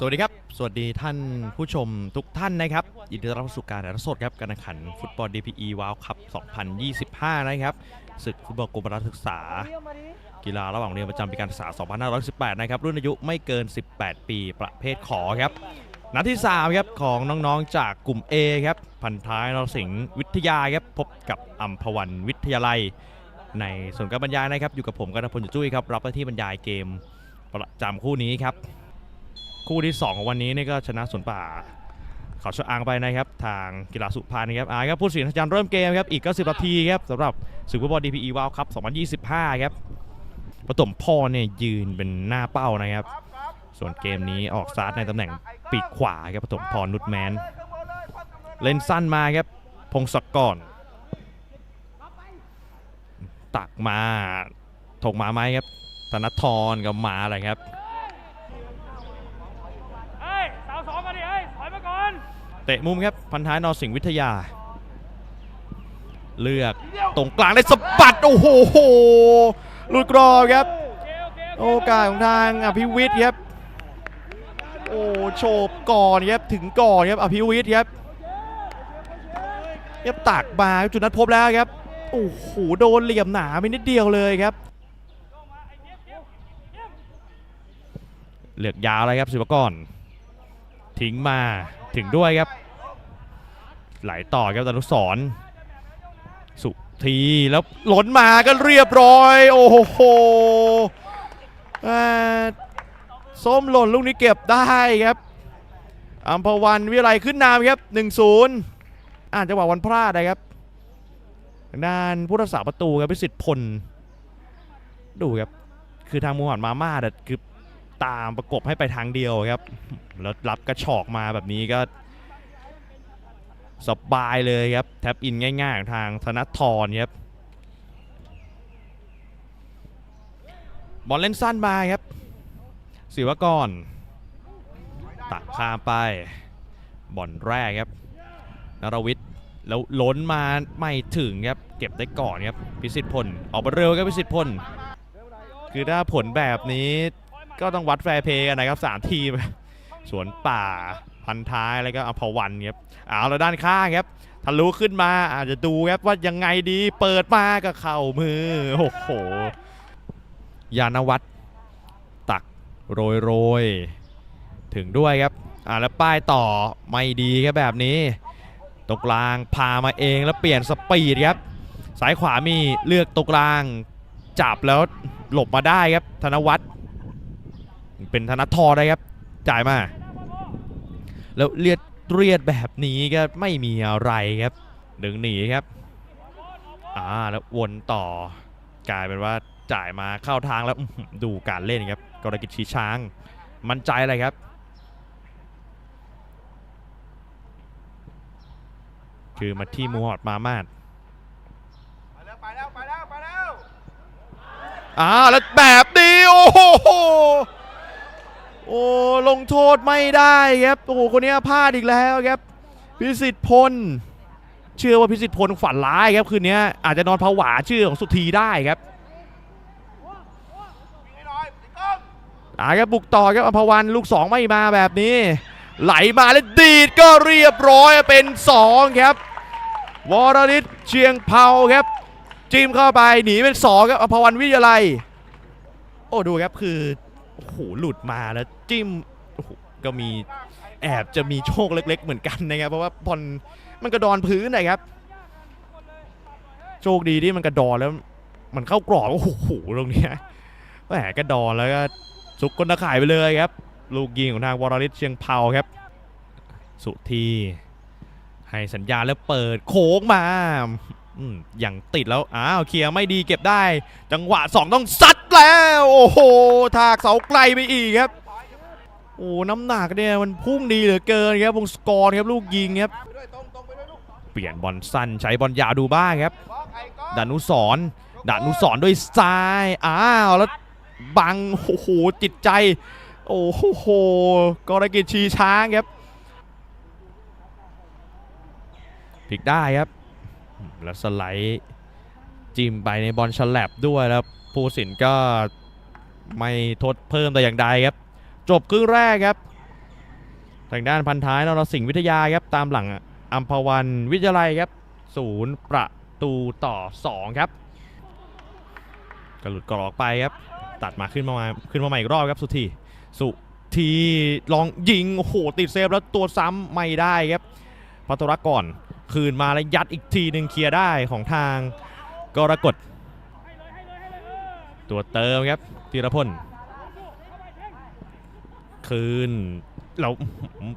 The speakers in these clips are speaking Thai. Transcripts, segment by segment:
สวัสดีครับ สวัสดีท่านผู้ชมทุกท่านนะครับยินดีต้อนรับสู่การถ่ายทอดสดครับการแข่งขันฟุตบอล DPE World Cup 2025 นะครับศึกฟุตบอลกรมรัฐศึกษา กีฬาระหว่างโรงเรียนประจำปีการศึกษา 2518 นะครับ รุ่นอายุไม่เกิน 18 ปีประเภทขอครับนัดที่ 3 ครับ ของน้องๆจากกลุ่ม A ครับ พันท้ายนรสิงห์วิทยาครับ พบกับอัมพวันวิทยาลัย ในส่วนการบรรยายนะครับ อยู่กับผมกันพลจุจุ้ยครับ รับหน้าที่บรรยายเกมประจำคู่นี้ครับ คู่ที่ 2 ของวันนี้นี่ก็ชนะสวนป่า เขาชะอางไปนะครับ ทางกีฬาสุพรรณครับอ่าครับผู้สินอาจารย์เริ่มเกมครับ อีกก็10นาทีครับสำหรับศึกฟุตบอล DPE World Cup 2025 ครับปฐมพรเนี่ยยืนเป็นหน้าเป้านะครับ ส่วนเกมนี้ออกซาร์ในตำแหน่งปีกขวาครับปฐมพรนุชแมน เล่นสั้นมาครับ พงศกรตักมาถกมาไหมครับธนทรกับมาอะไรครับ เตะมุมครับ พันท้ายนอสิงห์วิทยา เลือกตรงกลางได้สะบัด โอ้โหหลุดกรอบครับ โอกาสของทางอภิวิทย์ครับ โอ้โฉบก่อนครับ ถึงก่อนครับอภิวิทย์ครับยับตักมาจุดนัดพบแล้วครับ โอ้โห โดนเหลี่ยมหนาไปนิดเดียวเลยครับเลือกยาวเลยครับศิวกรทิ้งมา ถึงด้วยครับ ไหลต่อครับดนุสรสุทีแล้วหล่นมาก็เรียบร้อย โอ้โหส้มหล่นลูกนี้เก็บได้ครับอัมพวันวิไลขึ้นนำครับ1-0อ่านจังหวะวันพลาดนะครับทางด้านผู้รักษาประตูครับพิสิทธิ์พล ดูครับ คือทางมูฮัมหมัดมาม่าเนี่คือ ตามประกบให้ไปทางเดียวครับแล้วรับกระชอกมาแบบนี้ก็สบายเลยครับ แท็บอินง่ายๆของทางธนทรครับบอลเล่นสั้นมาครับศิวกรตักข้ามไปบอลแรกครับนรวิทย์แล้วล้นมาไม่ถึงครับ เก็บได้ก่อนครับพิสิทธิ์พล ออกมาเร็วครับพิสิทธิ์พล คือถ้าผลแบบนี้ ก็ต้องวัดแฟร์เพย์กันนะครับสามทีมสวนป่าพันท้ายแล้วก็อภวันครับเอาแล้วด้านข้างครับทะลุขึ้นมาอาจจะดูครับว่ายังไงดีเปิดมาก็เข่ามือโอ้โหยานวัตรตักโรยโรยๆถึงด้วยครับอ่าแล้วป้ายต่อไม่ดีครับแบบนี้ตรงกลางพามาเองแล้วเปลี่ยนสปีดครับสายขวามีเลือกตรงกลางจับแล้วหลบมาได้ครับธนวัฒน์ เป็นธนทรได้ครับจ่ายมา แล้วเลียดเรียดแบบนี้ก็ไม่มีอะไรครับดึงหนีครับอ่าแล้ววนต่อกลายเป็นว่าจ่ายมาเข้าทางแล้วอื้อหือดูการเล่นครับกรกิจชีช้าง มั่นใจอะไรครับคือมาที่มูฮอดมามาดไปแล้วไปแล้วไปแล้วไปแล้วอ่าแล้วแบบนี้โอ้โห โอ้ลงโทษไม่ได้ครับโอ้โหคนนี้พลาดอีกแล้วครับพิสิทธิ์พล เชื่อว่าพิสิทธิ์พลฝันร้ายครับคืนนี้อาจจะนอนผวาชื่อของสุธีได้ครับอ่าครับบุกต่อครับอภวันลูก 2 ไม่มาแบบนี้ ไหลมาแล้วดีดก็เรียบร้อยเป็น 2 ครับ วรริศเชียงเผาครับ จิ้มเข้าไปหนีเป็น 2 ครับอภวันวิทยาลัย โอ้ดูครับคือ โอ้โหหลุดมาแล้วจิ้มโอ้โหก็มีแอบจะมีโชคเล็ก ๆ เหมือนกันนะครับเพราะว่าบอลมันกระดอนพื้นนะครับโชคดีที่มันกระดอนแล้วมันเข้ากรอบโอ้โหตรงนี้แหมกระดอนแล้วก็สุกก้นตะข่ายไปเลยครับ ลูกยิงของทางวรริศเชียงเผาครับ สุธีให้สัญญาแล้วเปิดโค้งมา อืมอย่างติดแล้ว อ้าวเคลียร์ไม่ดีเก็บได้ จังหวะ 2 ต้องซัดแล้ว โอ้โห ถากเสาไกลไปอีกครับ โอ้น้ำหนักเนี่ยมันพุ่งดีเหลือเกินครับวงสกอร์ครับลูกยิงครับ เปลี่ยนบอลสั้นใช้บอลยาวดูบ้างครับไดานุสรณ์ดานุสรณ์ด้วยซ้าย อ้าวแล้วบัง โอ้โห จิตใจ โอ้โหกรกิจชีช้างครับพลิกได้ครับ แล้วสไลด์จิ้มไปในบอลฉลับด้วยแล้วผู้สินก็ไม่ทดเพิ่มแต่อย่างใดครับ จบครึ่งแรกครับ ทางด้านพันท้ายนรสิงห์วิทยาครับตามหลังอัมพวันวิทยาลัยครับศูนย์ประตูต่อ 2 ครับกระหลุดกรอกไปครับ ตัดมาขึ้นมาขึ้นมาใหม่อีกรอบครับสุธีสุธีลองยิงโอ้โหติดเซฟแล้วตัวซ้ำไม่ได้ครับพัทรก่อน คืนมาแล้วยัดอีกทีหนึ่งเคลียร์ได้ของทางกรกฎตัวเติมครับธีรพลคืนแล้ว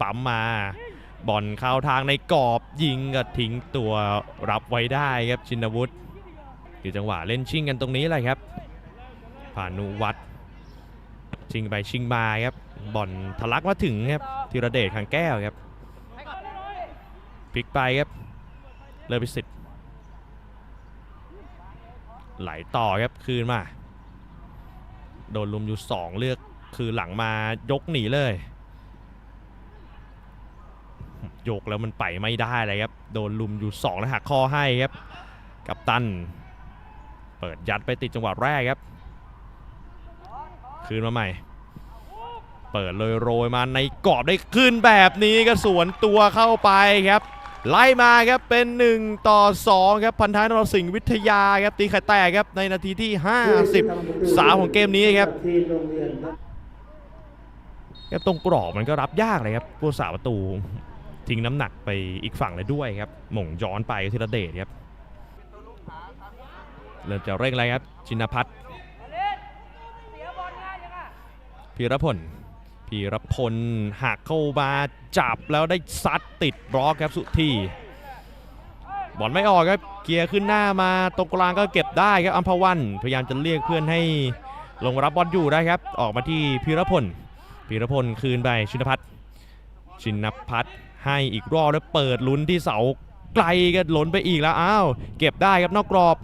ปั๊มมาบอลเข้าทางในกรอบยิงก็ทิ้งตัวรับไว้ได้ครับชินวุฒิคือจังหวะเล่นชิงกันตรงนี้แหละครับ ผ่านุวัตรชิงไปชิงมาครับบอลทะลักมาถึงครับธีรเดชขังแก้วครับ พลิกไปครับเลอพิสิทธิ์ไหลต่อครับคืนมา โดนลุมอยู่สองเลือกคือหลังมายกหนีเลย ยกแล้วมันไปไม่ได้เลยครับ โดนลุมอยู่2แล้วหักข้อให้ครับ กับตัน เปิดยัดไปติดจังหวะแรกครับ คืนมาใหม่ เปิดเลยโรยมาในกรอบได้ขึ้นแบบนี้ก็สวนตัวเข้าไปครับ ไล่มาครับเป็น 1 ต่อ 2 ครับพันท้ายนรสิงห์วิทยาครับตีไข่แตกครับในนาทีที่ 50 สามของเกมนี้ครับครับตรงกรอบมันก็รับยากเลยครับผู้สาประตูทิ้งน้ำหนักไปอีกฝั่งเลยด้วยครับหม่งย้อนไปธีรเดชครับเริ่มจะเร่งเลยครับชินพัฒน์พีรพล พีรพลหักเข้ามาจับแล้วได้ซัดติดบล็อกครับสุธีบอลไม่ออกครับเกียร์ขึ้นหน้ามาตรงกลางก็เก็บได้ครับอัมพวันพยายามจะเรียกเพื่อนให้ลงรับบอลอยู่ได้ครับ ออกมาที่พีรพลพีรพลคืนไปชินพัฒน์ชินพัฒน์ให้อีกรอบแล้วเปิดลุ้นที่เสาไกลก็หล้นไปอีกแล้วอ้าวเก็บได้ครับนอกกรอบ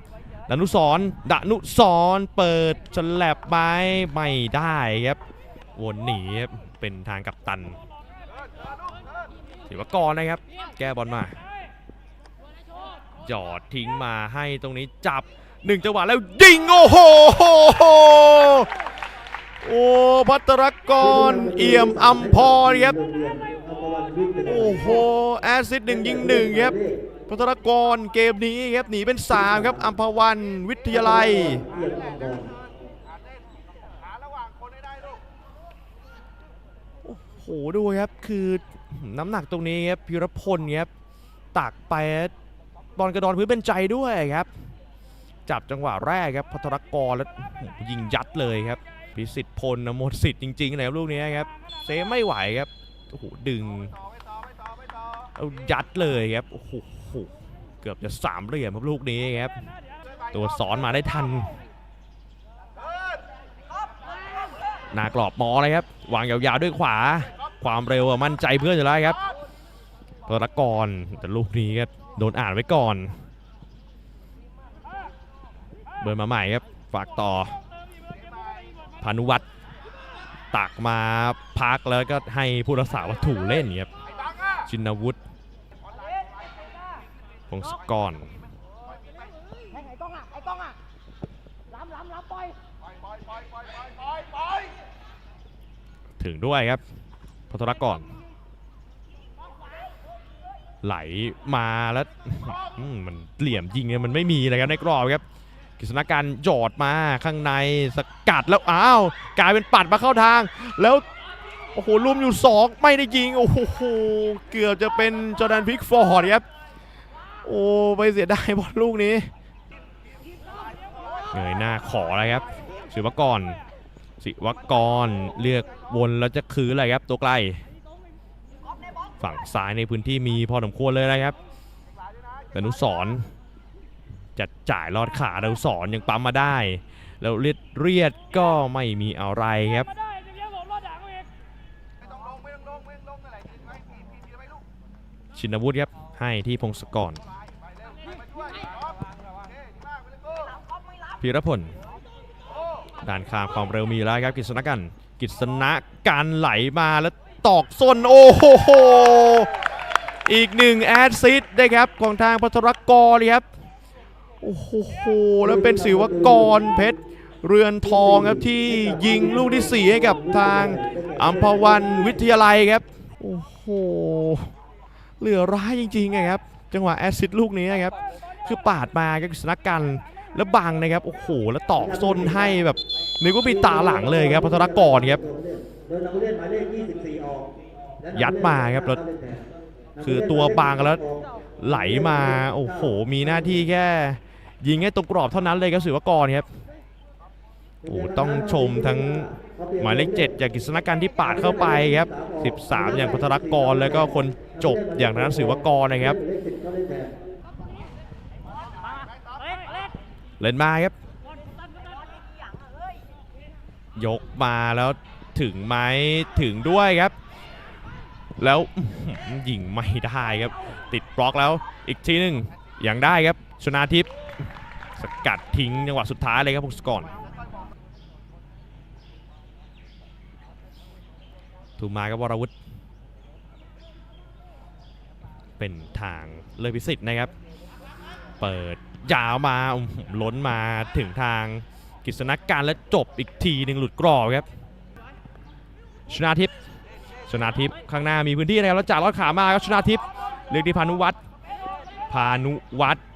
ดนุสรณ์ดนุสรเปิดฉลับไม้ไม่ได้ครับ วนหนีเป็นทางกับตันถือว่ากรนะครับ แก้บอลมาหยอดทิ้งมาให้ตรงนี้จับหนึ่งจังหวะแล้วยิงโอ้โหโอ้พัตรกรเอี่ยมอัมพรครับโรงเรียนอัปวันวิทยาโอ้โหแอซิดหนึ่งยิงหนึ่งครับพัทรกรเกมนี้ครับหนีเป็น3ครับอัมพวันวิทยาลัย เยี่ยมอัมพร ขาเล่นขาระหว่างคนให้ได้ลูก โอ้โหดูครับคือน้ำหนักตรงนี้ครับพิรพลครับตักไปบอลกระดอนพื้นเป็นใจด้วยครับ จับจังหวะแรกครับพัทรกรแล้วยิงยัดเลยครับพิสิทธิ์พลนะหมดสิทธิ์จริงๆนะครับลูกนี้ครับเซฟไม่ไหวครับโอ้โหดึงเอายัดเลยครับโอ้โหเกือบจะสามเหลี่ยมครับลูกนี้ครับ ตัวสอนมาได้ทัน หนากรอบมอเลยครับวางยาวๆด้วยขวา ความเร็วมั่นใจเพื่อนอยู่แล้วครับพลกรแต่ลูกนี้ก็โดนอ่านไว้ก่อน เบิร์มาใหม่ครับฝากต่อพานุวัตรตักมาพักแล้วก็ให้ผู้รักษาวัตถุเล่นครับชินวุฒิพงศกร ปล่อยถึงด้วยครับพัทรกรไหลมาแล้วมันเหลี่ยมยิงเนี่ยมันไม่มีเลยครับในกรอบครับกฤษณการหยอดมาข้างในสกัดแล้วอ้าวกลายเป็นปัดมาเข้าทาง แล้วโอ้โหลุมอยู่สองไม่ได้ยิง โอ้โหเกือบจะเป็นจอร์แดนพิกฟอร์ดครับโอ้ไปเสียดายบอลลูกนี้ เงยหน้าขอเลยครับศิวกรศิวกรเลือกวนแล้วจะคืนอะไรครับ ตัวไกล ฝั่งซ้ายในพื้นที่มีพอสมควรเลยนะครับดนุสรณ์จะจ่ายลอดขาดนุสรณ์ยังปั๊มมาได้ แล้วเลียดเรียดก็ไม่มีอะไรครับชินวุฒิครับให้ที่พงศกร ไปเร็วไปช่วยครับโอเคดีมากไปเลยกู พีรพลด่านข้ามความเร็วมีแล้วครับกฤษณกันกฤษณะการไหลมาแล้วตอกส้นโอ้โหอีกหนึ่งแอดซิดนะครับของทางพัทรกรครับโอ้โหแล้วเป็นศิวกรเพชรเรือนทองครับที่ยิงลูกที่สี่ให้กับทางอัมพวันวิทยาลัยครับโอ้โหเหลือร้ายจริงๆไงครับ จังหวะแอซิดลูกนี้นะครับ คือปาดมาก็สนักกัน แล้วบังนะครับโอ้โหแล้วตอกส้นให้แบบนึกว่ามีตาหลังเลยครับพัทรกรครับโดยนักรียนหมายเลข24ออกและนักเรีนยัดมาครับแล้วคือตัวบางแล้วไหลมาโอ้โห มีหน้าที่แค่ยิงให้ตรงกรอบเท่านั้นเลยครับศิวกรครับโอ้ต้องชมทั้งหมายเลข7อย่างกฤษณกันที่ปาดเข้าไปครับ 13 อย่างพัทรกรแล้วก็คนจบอย่างนั้นศิวกรนะครับ เลข10เข้าเล่นแทน เล็กเล็ก เล่นมาครับ ยกมาแล้วถึงไหมถึงด้วยครับ แล้วยิงไม่ได้ครับ ติดบล็อกแล้วอีกทีหนึ่งยังได้ครับ ชนาทิพย์สกัดทิ้งจังหวะสุดท้ายเลยครับพงศกรถูกมาครับวรวุฒิเป็นทางเลยพิสิทธิ์นะครับ เปิด ยาวมาล้นมาถึงทางกฤษณการและจบอีกทีหนึ่งหลุดกรอบครับ ชนาทิพย์ชนาทิพย์ข้างหน้ามีพื้นที่นะครับแล้วจ่าลอดขามาครับชนาทิพย์เลือกที่พานุวัฒน์พานุวัฒน์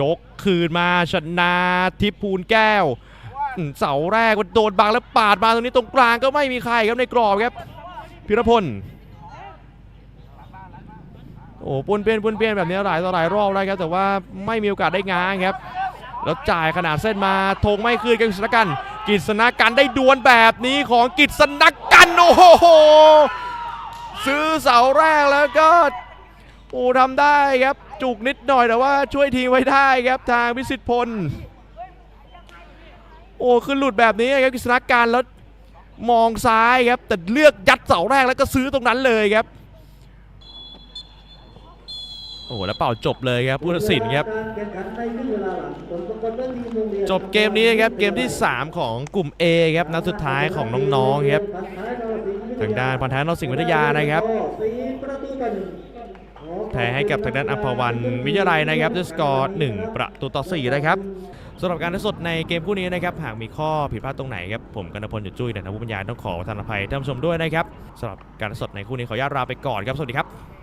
ยกคืนมาชนาทิพย์ภูลแก้ว เสาแรกโดนบังแล้วปาดมาตรงนี้ตรงกลางก็ไม่มีใครครับในกรอบครับพิรพล โอ้ปุนเปี้ยนปุนเปี้ยนแบบนี้หลายต่อหลายรอบแล้วครับแต่ว่าไม่มีโอกาสได้ง้างครับ แล้วจ่ายขนาดเส้นมาธงไม่คืนกับกฤษณกันกฤษณกันได้ดวลแบบนี้ของกฤษณกันโอ้โหซื้อเสาแรกแล้วก็โอ้ทำได้ครับจุกนิดหน่อยแต่ว่าช่วยทีไว้ได้ครับทางพิสิทธิ์พล โอ้คือหลุดแบบนี้ครับกฤษณกันแล้วมองซ้ายครับแต่เลือกยัดเสาแรกแล้วก็ซื้อตรงนั้นเลยครับ โอ้โหแล้วเป่าจบเลยครับผู้ตัดสินครับ จบเกมนี้ครับเกมที่ 3 ของกลุ่ม A ครับนัดสุดท้ายของน้องๆครับทางด้านพันธะนรสิงห์วิทยานะครับสี่ประตูต่อหนึ่งแพ้ให้กับทางด้านอัพวันวิทยาลัยนะครับด้วยสกอร์1ประตูต่อ4นะครับสำหรับการทดสดในเกมคู่นี้นะครับหากมีข้อผิดพลาดตรงไหนครับผมกันพลจุดจุ้ยแต่นวุฒิปัญญาต้องขอประทานอภัยท่านผู้ชมด้วยนะครับสำหรับการทดสดในคู่นี้ขออนุญาตลาไปก่อนครับสวัสดีครับ